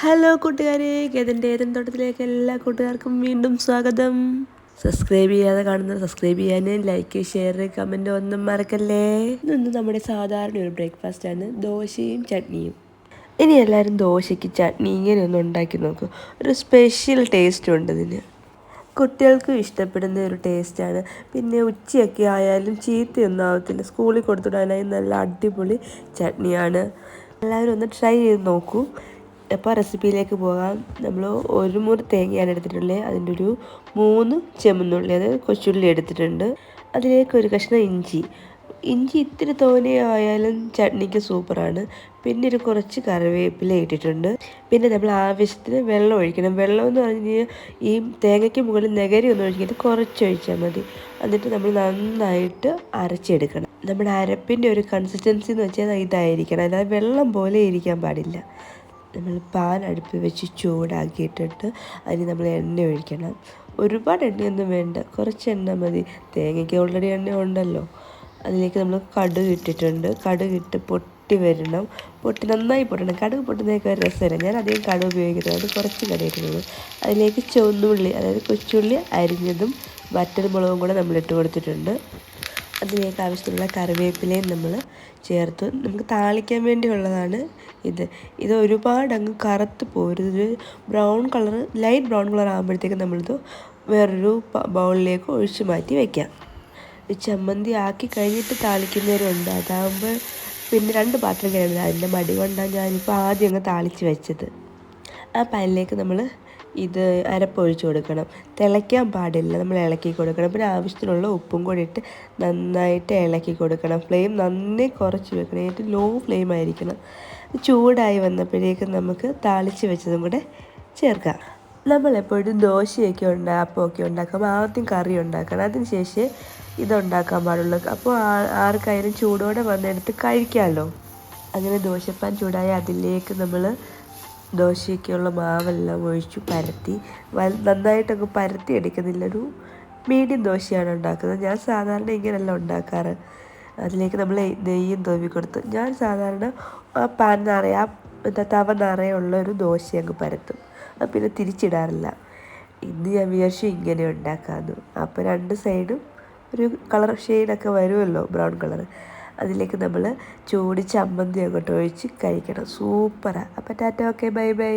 Hello കൂട്ടുകാരെ. ഗതിന്റെ ഏതൻ തോട്ടത്തിലേക്ക് എല്ലാ കൂട്ടുകാർക്കും വീണ്ടും സ്വാഗതം. സബ്സ്ക്രൈബ് ചെയ്യാതെ കാണുന്ന സബ്സ്ക്രൈബ് ചെയ്യാനും ലൈക്ക് ഷെയർ കമന്റ് ഒന്നും മറക്കല്ലേ? ഇന്ന് നമ്മുടെ സാധാരണ ഒരു ബ്രേക്ക്ഫാസ്റ്റ് ആണ്. ദോശയും ചട്നിയും. ഇനി എല്ലാവരും ദോശയ്ക്ക് ചട്നി ഇങ്ങനെ ഒന്ന് ഉണ്ടാക്കി നോക്കും. ഒരു സ്പെഷ്യൽ ടേസ്റ്റ് ഉണ്ട് ഇതിന്. കുട്ടികൾക്കും ഇഷ്ടപ്പെടുന്ന ഒരു ടേസ്റ്റാണ് പിന്നെ ഉച്ചയൊക്കെ ആയാലും ചീത്തയൊന്നും ആവത്തില്ല. സ്കൂളിൽ കൊടുത്തുവിടാനായി നല്ല അടിപൊളി ചട്നിയാണ്. എല്ലാവരും ഒന്ന് ട്രൈ ചെയ്ത് നോക്കൂ. അപ്പോൾ റെസിപ്പിയിലേക്ക് പോകാം. നമ്മൾ ഒരു മുറി തേങ്ങയാണ് എടുത്തിട്ടുള്ളത് അതിന്റെ ഒരു മൂന്ന് ചെമുന്നുള്ളി അത് കൊച്ചുള്ളി എടുത്തിട്ടുണ്ട്. അതിലേക്ക് ഒരു കഷ്ണം ഇഞ്ചി. ഇഞ്ചി ഇത്തിരി തോനെയായാലും ചട്നിക്ക് സൂപ്പറാണ്. പിന്നെ ഒരു കുറച്ച് കറിവേപ്പില ഇട്ടിട്ടുണ്ട്. പിന്നെ നമ്മൾ ആവശ്യത്തിന് വെള്ളം ഒഴിക്കണം. വെള്ളം എന്ന് പറഞ്ഞു കഴിഞ്ഞാൽ ഈ തേങ്ങയ്ക്ക് മുകളിൽ നഗരി ഒന്നും ഒഴിക്കരുത്. കുറച്ച് ഒഴിച്ചാൽ മതി. എന്നിട്ട് നമ്മൾ നന്നായിട്ട് അരച്ചെടുക്കണം. നമ്മുടെ അരപ്പിന്റെ ഒരു കൺസിസ്റ്റൻസി എന്ന് വെച്ചാൽ ഇതായിരിക്കണം. അതായത് വെള്ളം പോലെ ഇരിക്കാൻ പാടില്ല. നമ്മൾ പാൻ അടുപ്പ് വെച്ച് ചൂടാക്കിയിട്ടിട്ട് അതിന് നമ്മൾ എണ്ണ ഒഴിക്കണം. ഒരുപാട് എണ്ണയൊന്നും വേണ്ട. കുറച്ച് എണ്ണ മതി. തേങ്ങയ്ക്ക് ഓൾറെഡി എണ്ണ ഉണ്ടല്ലോ. അതിലേക്ക് നമ്മൾ കടുക് ഇട്ടിട്ടുണ്ട്. കടുക് ഇട്ട് പൊട്ടി വരണം. പൊട്ടി നന്നായി പൊട്ടണം. കടുക് പൊട്ടുന്നതൊക്കെ ഒരു രസമില്ല. ഞാൻ അധികം കടുക് ഉപയോഗിക്കുന്നത് അത് കുറച്ച് കടുക് അതിലേക്ക് ചുവന്നുള്ളി അതായത് കൊച്ചുള്ളി അരിഞ്ഞതും വറ്റൽമുളകും കൂടെ നമ്മൾ ഇട്ട് കൊടുത്തിട്ടുണ്ട്. അതിലേക്ക് ആവശ്യത്തിനുള്ള കറിവേപ്പിലയും നമ്മൾ ചേർത്ത്. നമുക്ക് താളിക്കാൻ വേണ്ടിയുള്ളതാണ് ഇത്. ഇത് ഒരുപാട് അങ്ങ് കറുത്ത് പോരുത്. Brown colour light brown colour ആകുമ്പോഴത്തേക്കും നമ്മളിത് വേറൊരു ബൗളിലേക്ക് ഒഴിച്ച് മാറ്റി വയ്ക്കാം ചമ്മന്തി ആക്കി കഴിഞ്ഞിട്ട് താളിക്കുന്നവരുണ്ട് അതാകുമ്പോൾ പിന്നെ രണ്ട് പാത്രം കഴിയുന്നത് അതിന്റെ മടി കൊണ്ടാണ് ഞാനിപ്പോൾ ആദ്യം അങ്ങ് താളിച്ച് വെച്ചത്. ആ പാനിലേക്ക് നമ്മൾ ഇത് അരപ്പൊഴിച്ച് കൊടുക്കണം. തിളയ്ക്കാൻ പാടില്ല. നമ്മൾ ഇളക്കി കൊടുക്കണം. പിന്നെ ആവശ്യത്തിനുള്ള ഉപ്പും കൂടി ഇട്ട് നന്നായിട്ട് ഇളക്കി കൊടുക്കണം. ഫ്ലെയിം നന്നായി കുറച്ച് വെക്കണം. ഏറ്റവും ലോ ഫ്ലെയിം ആയിരിക്കണം. ചൂടായി വന്നപ്പോഴേക്കും നമുക്ക് താളിച്ച് വെച്ചതും കൂടെ ചേർക്കാം. നമ്മളെപ്പോഴും ദോശയൊക്കെ ഉണ്ടാ അപ്പമൊക്കെ ഉണ്ടാക്കുമ്പോൾ ആദ്യം കറി ഉണ്ടാക്കണം. അതിന് ശേഷം ഇതുണ്ടാക്കാൻ പാടുള്ളൂ. അപ്പോൾ ആർക്കായാലും ചൂടോടെ വന്നെടുത്ത് കഴിക്കാമല്ലോ. അങ്ങനെ ദോശപ്പാൻ ചൂടായ അതിലേക്ക് നമ്മൾ ദോശയ്ക്കുള്ള മാവെല്ലാം ഒഴിച്ചു പരത്തി നന്നായിട്ടങ്ങ് പരത്തി എടുക്കുന്നില്ല. ഒരു മീഡിയം ദോശയാണ് ഉണ്ടാക്കുന്നത്. ഞാൻ സാധാരണ ഇങ്ങനെയല്ല ഉണ്ടാക്കാറ്. അതിലേക്ക് നമ്മൾ നെയ്യും തോവി കൊടുത്തു ഞാൻ സാധാരണ ആ പാൻ നിറയെ ആ തവ നിറയുള്ള ഒരു ദോശ അങ്ങ് പരത്തും. അത് പിന്നെ തിരിച്ചിടാറില്ല. ഇന്ന് ഞാൻ വിചാരിച്ചു ഇങ്ങനെ ഉണ്ടാക്കാമെന്ന് അപ്പോൾ രണ്ട് സൈഡും ഒരു കളർ ഷെയ്ഡൊക്കെ വരുമല്ലോ ബ്രൗൺ കളർ അതിലേക്ക് നമ്മൾ ചൂടി ചമ്മന്തി അങ്ങോട്ട് ഒഴിച്ച് കഴിക്കണം. സൂപ്പറാണ് അപ്പോൾ ടാറ്റ ഓക്കെ ബൈ ബൈ.